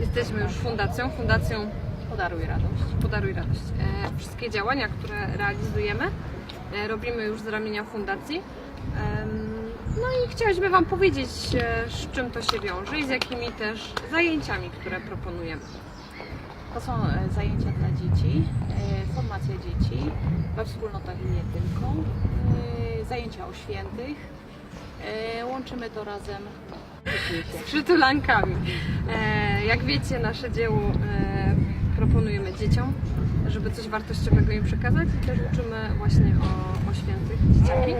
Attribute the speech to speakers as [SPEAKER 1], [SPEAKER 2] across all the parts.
[SPEAKER 1] Jesteśmy już fundacją, fundacją
[SPEAKER 2] Podaruj radość.
[SPEAKER 1] Podaruj Radość. E, wszystkie działania, które realizujemy, e, robimy już z ramienia fundacji. No i chcieliśmy Wam powiedzieć, e, z czym to się wiąże i z jakimi też zajęciami, które proponujemy.
[SPEAKER 2] To są zajęcia dla dzieci, formacja dzieci we wspólnotach i nie tylko, zajęcia o świętych. Łączymy to razem.
[SPEAKER 1] Z przytulankami. E, jak wiecie, nasze dzieło e, proponujemy dzieciom, żeby coś wartościowego im przekazać i też uczymy właśnie o, o świętych dzieciaki.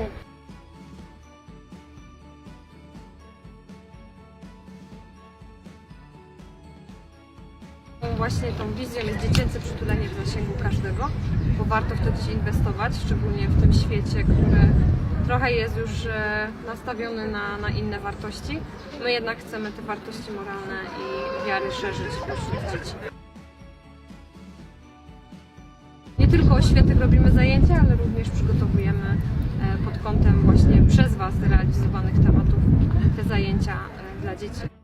[SPEAKER 1] Właśnie tą wizją jest dziecięce przytulenie w zasięgu każdego, bo warto w to dziś inwestować, szczególnie w tym świecie, który trochę jest już e, nastawiony na, na inne wartości. My jednak chcemy te wartości moralne i wiary szerzyć wśród dzieci. Nie tylko o świętych robimy zajęcia, ale również przygotowujemy e, pod kątem właśnie przez Was realizowanych tematów te zajęcia e, dla dzieci.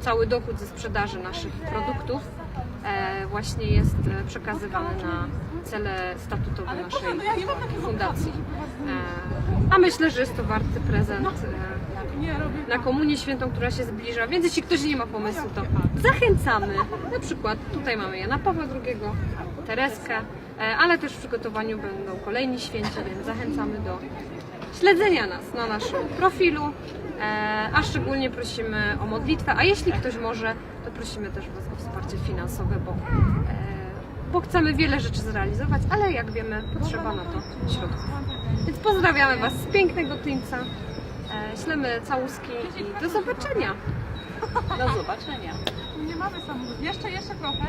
[SPEAKER 1] Cały dochód ze sprzedaży naszych produktów e, właśnie jest e, przekazywany na cele statutowe naszej fundacji. E, a myślę, że jest to warty prezent e, na Komunię Świętą, która się zbliża, więc jeśli ktoś nie ma pomysłu, to zachęcamy. Na przykład tutaj mamy Jana Pawła II, Tereskę, ale też w przygotowaniu będą kolejni święci, więc zachęcamy do śledzenia nas na naszym profilu, a szczególnie prosimy o modlitwę, a jeśli ktoś może, to prosimy też Was o wsparcie finansowe, bo, e, bo chcemy wiele rzeczy zrealizować, ale jak wiemy, potrzeba na to środków. Więc pozdrawiamy Was z pięknego Tyńca, e, ślemy całuski i do zobaczenia!
[SPEAKER 2] Do zobaczenia.
[SPEAKER 3] Nie mamy samochodu. Jeszcze, jeszcze trochę.